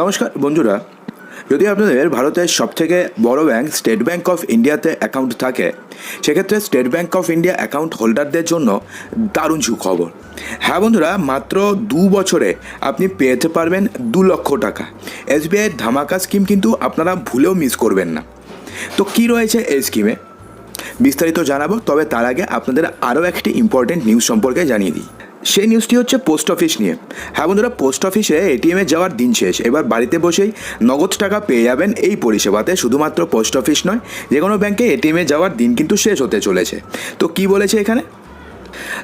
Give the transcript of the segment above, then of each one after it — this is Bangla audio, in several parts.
নমস্কার, বন্ধুরা। যদি আপনাদের ভারতের সবথেকে বড় ব্যাংক স্টেট ব্যাংক অফ ইন্ডিয়াতে অ্যাকাউন্ট থাকে, সেক্ষেত্রে state bank of India account হোল্ডারদের জন্য দারুণ সুখবর। হ্যাঁ বন্ধুরা, মাত্র দু বছরে আপনি পেতে পারবেন দু লক্ষ টাকা। এসবিআইয়ের ধামাকা স্কিম কিন্তু আপনারা ভুলেও মিস করবেন না। তো কী রয়েছে এই স্কিমে বিস্তারিত জানাব, তবে তার আগে আপনাদের আরও একটি ইম্পর্টেন্ট নিউজ সম্পর্কে জানিয়ে দিই। সেই নিউজটি হচ্ছে পোস্ট অফিস নিয়ে। হ্যাঁ বন্ধুরা পোস্ট অফিসে এটিএমে যাওয়ার দিন শেষ। এবার বাড়িতে বসেই নগদ টাকা পেয়ে যাবেন এই পরিষেবাতে, শুধুমাত্র পোস্ট অফিস নয় যে কোনো ব্যাংকে এটিএমে যাওয়ার দিন কিন্তু শেষ হতে চলেছে। তো কি বলেছে এখানে?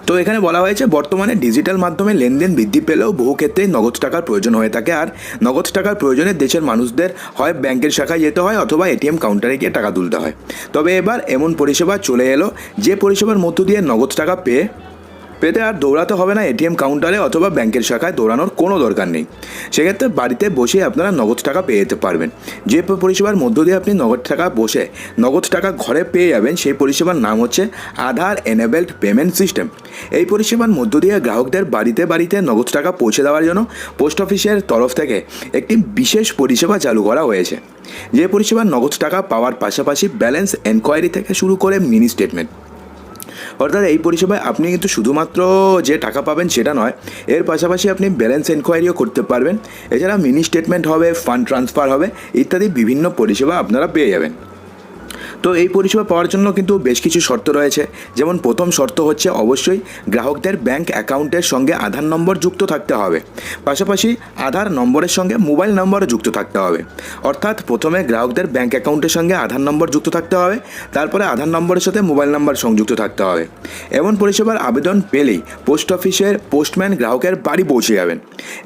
তো এখানে বলা হয়েছে, বর্তমানে ডিজিটাল মাধ্যমে লেনদেন বৃদ্ধি পেলেও বহু ক্ষেত্রেই নগদ টাকার প্রয়োজন হয়ে থাকে। আর নগদ টাকার প্রয়োজনে দেশের মানুষদের হয় ব্যাংকের শাখায় যেতে হয় অথবা এটিএম কাউন্টারে গিয়ে টাকা তুলতে হয়। তবে এবার এমন পরিষেবা চলে এলো, যে পরিষেবার মধ্য দিয়ে নগদ টাকা পেয়ে পেতে আর দৌড়াতে হবে না এটিএম কাউন্টারে অথবা ব্যাংকের শাখায় দৌড়ানোর কোনো দরকার নেই। সেক্ষেত্রে বাড়িতে বসে আপনারা নগদ টাকা পেয়ে যেতে পারবেন। যে পরিষেবার মধ্য দিয়ে আপনি নগদ টাকা বসে নগদ টাকা ঘরে পেয়ে যাবেন, সেই পরিষেবার নাম হচ্ছে আধার এনেবেলড পেমেন্ট সিস্টেম এই পরিষেবার মধ্য দিয়ে গ্রাহকদের বাড়িতে বাড়িতে নগদ টাকা পৌঁছে দেওয়ার জন্য পোস্ট অফিসের তরফ থেকে একটি বিশেষ পরিষেবা চালু করা হয়েছে। যে পরিষেবার নগদ টাকা পাওয়ার পাশাপাশি ব্যালেন্স এনকোয়ারি থেকে শুরু করে মিনি স্টেটমেন্ট অর্থাৎ এই পরিষেবায় আপনি কিন্তু শুধুমাত্র যে টাকা পাবেন সেটা নয়, এর পাশাপাশি আপনি ব্যালেন্স এনকোয়ারিও করতে পারবেন। এছাড়া মিনি স্টেটমেন্ট হবে ফান্ড ট্রান্সফার হবে, ইত্যাদি বিভিন্ন পরিষেবা আপনারা পেয়ে যাবেন। তো এই পরিষেবা পাওয়ার জন্য কিন্তু বেশ কিছু শর্ত রয়েছে। যেমন প্রথম শর্ত হচ্ছে অবশ্যই গ্রাহকদের ব্যাংক অ্যাকাউন্টের সঙ্গে আধার নম্বর যুক্ত থাকতে হবে। পাশাপাশি আধার নম্বরের সঙ্গে মোবাইল নম্বরও যুক্ত থাকতে হবে। অর্থাৎ প্রথমে গ্রাহকদের ব্যাংক অ্যাকাউন্টের সঙ্গে আধার নম্বর যুক্ত থাকতে হবে, তারপরে আধার নম্বরের সাথে মোবাইল নাম্বার সংযুক্ত থাকতে হবে। এমন পরিষেবার আবেদন পেলেই পোস্ট অফিসের পোস্টম্যান গ্রাহকের বাড়ি পৌঁছে যাবেন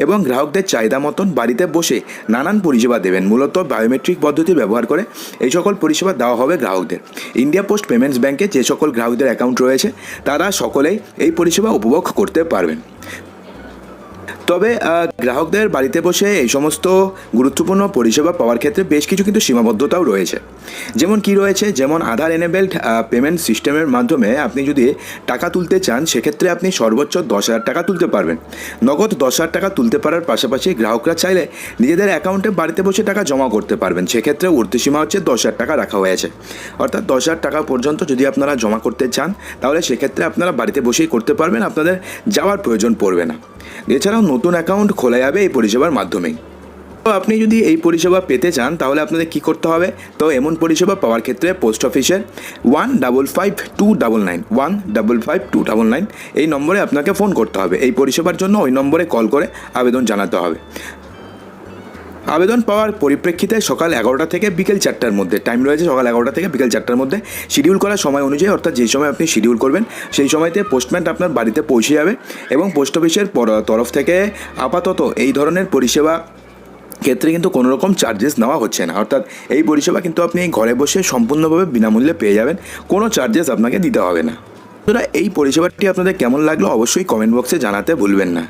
এবং গ্রাহকদের চাহিদা মতন বাড়িতে বসে নানান পরিষেবা দেবেন। মূলত বায়োমেট্রিক পদ্ধতি ব্যবহার করে এই সকল পরিষেবা দেওয়া হবে গ্রাহকদের। ইন্ডিয়া পোস্ট পেমেন্টস ব্যাংকে যে সকল গ্রাহকদের অ্যাকাউন্ট রয়েছে, তারা সকলেই এই পরিষেবা উপভোগ করতে পারবেন। তবে গ্রাহকদের বাড়িতে বসে এই সমস্ত গুরুত্বপূর্ণ পরিষেবা পাওয়ার ক্ষেত্রে বেশ কিছু কিন্তু সীমাবদ্ধতাও রয়েছে। যেমন কি রয়েছে? যেমন আধার এনেবেলড পেমেন্ট সিস্টেমের মাধ্যমে আপনি যদি টাকা তুলতে চান, সেক্ষেত্রে আপনি সর্বোচ্চ দশ হাজার টাকা তুলতে পারবেন। নগদ দশ হাজার টাকা তুলতে পারার পাশাপাশি গ্রাহকরা চাইলে নিজেদের অ্যাকাউন্টে বাড়িতে বসে টাকা জমা করতে পারবেন। সেক্ষেত্রে ঊর্ধ্বসীমা হচ্ছে দশ হাজার টাকা রাখা হয়েছে। অর্থাৎ দশ হাজার টাকা পর্যন্ত যদি আপনারা জমা করতে চান, তাহলে সেক্ষেত্রে আপনারা বাড়িতে বসেই করতে পারবেন। আপনাদের যাওয়ার প্রয়োজন পড়বে না। এছাড়াও নতুন অ্যাকাউন্ট খোলা যাবে এই পরিষেবার মাধ্যমেই। তো আপনি যদি এই পরিষেবা পেতে চান, তাহলে আপনাদের কি করতে হবে? তো এমন পরিষেবা পাওয়ার ক্ষেত্রে পোস্ট অফিসের one double five two double nine one double five two double nine এই নম্বরে আপনাকে ফোন করতে হবে। এই পরিষেবার জন্য ওই নম্বরে কল করে আবেদন জানাতে হবে। আবেদন পাওয়ার পরিপ্রেক্ষিতে সকাল এগারোটা থেকে বিকেল চারটার মধ্যে টাইম রয়েছে সকাল এগারোটা থেকে বিকেল চারটার মধ্যে শিডিউল করার সময় অনুযায়ী, অর্থাৎ যেই সময় আপনি শিডিউল করবেন, সেই সময়তে পোস্টম্যান আপনার বাড়িতে পৌঁছে যাবে এবং পোস্ট অফিসের তরফ থেকে আপাতত এই ধরনের পরিষেবা ক্ষেত্রে কিন্তু কোনো রকম চার্জেস নেওয়া হচ্ছে না। অর্থাৎ এই পরিষেবা কিন্তু আপনি ঘরে বসে সম্পূর্ণভাবে বিনামূল্যে পেয়ে যাবেন, কোনো চার্জেস আপনাকে দিতে হবে না। বন্ধুরা এই পরিষেবাটি আপনাদের কেমন লাগল অবশ্যই কমেন্ট বক্সে জানাতে ভুলবেন না।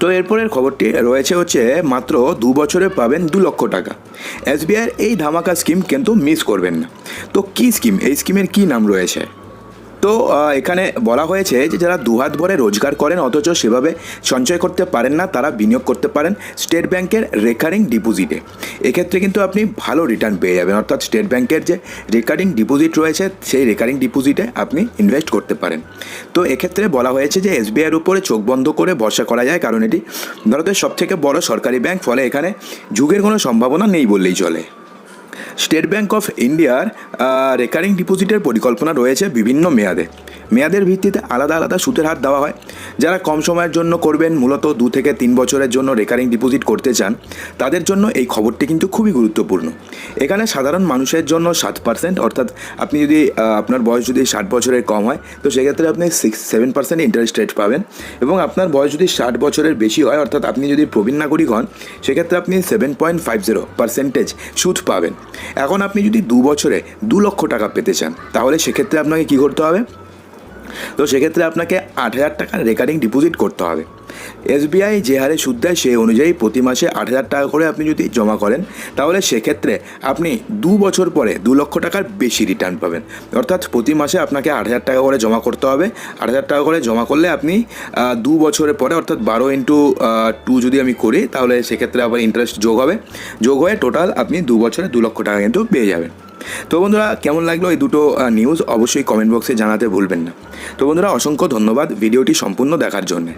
তো এরপরের খবরটি রয়েছে হচ্ছে, মাত্র দু বছরে পাবেন দু লক্ষ টাকা। এসবিআইয়ের এই ধামাকা স্কিম কিন্তু মিস করবেন না। তো কী স্কিম? এই স্কিমের কী নাম রয়েছে? তো এখানে বলা হয়েছে যে যারা দুহাত ভরে রোজগার করেন, অথচ সেভাবে সঞ্চয় করতে পারেন না, তারা বিনিয়োগ করতে পারেন স্টেট ব্যাংকের রেকারিং ডিপোজিটে। এক্ষেত্রে কিন্তু আপনি ভালো রিটার্ন পেয়ে যাবেন। অর্থাৎ স্টেট ব্যাংকের যে রেকারিং ডিপোজিট রয়েছে, সেই রেকারিং ডিপোজিটে আপনি ইনভেস্ট করতে পারেন। তো এক্ষেত্রে বলা হয়েছে যে এসবিআইয়ের উপরে চোখ বন্ধ করে ভরসা করা যায়, কারণ এটি ভারতের সবথেকে বড় সরকারি ব্যাংক, ফলে এখানে যুগের কোনো সম্ভাবনা নেই বললেই চলে। স্টেট ব্যাঙ্ক অফ ইন্ডিয়ার রেকারিং ডিপোজিটের পরিকল্পনা রয়েছে বিভিন্ন মেয়াদে। মেয়াদের ভিত্তিতে আলাদা আলাদা সুদের হার দেওয়া হয়। যারা কম সময়ের জন্য করবেন, মূলত দু থেকে তিন বছরের জন্য রেকারিং ডিপোজিট করতে চান, তাদের জন্য এই খবরটি কিন্তু খুবই গুরুত্বপূর্ণ। এখানে সাধারণ মানুষের জন্য সাত পার্সেন্ট অর্থাৎ আপনি যদি আপনার বয়স যদি ষাট বছরের কম হয়, তো সেক্ষেত্রে আপনি six seven percent interest rate পাবেন এবং আপনার বয়স যদি ষাট বছরের বেশি হয়, অর্থাৎ আপনি যদি প্রবীণ নাগরিক হন, সেক্ষেত্রে আপনি seven point five zero percentage সুদ পাবেন। এখন আপনি যদি দু বছরে দু লক্ষ টাকা পেতে চান, তাহলে সেক্ষেত্রে আপনাকে কী করতে হবে? তো সেক্ষেত্রে আপনাকে আট হাজার টাকা রেকারিং ডিপোজিট করতে হবে। এসবিআই যে হারে সুদ দেয় সেই অনুযায়ী প্রতি মাসে আট হাজার টাকা করে আপনি যদি জমা করেন, তাহলে সেক্ষেত্রে আপনি দু বছর পরে দু লক্ষ টাকার বেশি রিটার্ন পাবেন। অর্থাৎ প্রতি মাসে আপনাকে আট হাজার টাকা করে জমা করতে হবে। আট হাজার টাকা করে জমা করলে আপনি দু বছরের পরে অর্থাৎ বারো ইন্টু টু যদি আমি করি, তাহলে সেক্ষেত্রে আবার ইন্টারেস্ট যোগ হবে। যোগ হয়ে টোটাল আপনি দু বছরে দু লক্ষ টাকা কিন্তু পেয়ে যাবেন। তো বন্ধুরা, কেমন লাগল এই দুটো নিউজ অবশ্যই কমেন্ট বক্সে জানাতে ভুলবেন না। তো বন্ধুরা, অসংখ্য ধন্যবাদ ভিডিওটি সম্পূর্ণ দেখার জন্যে।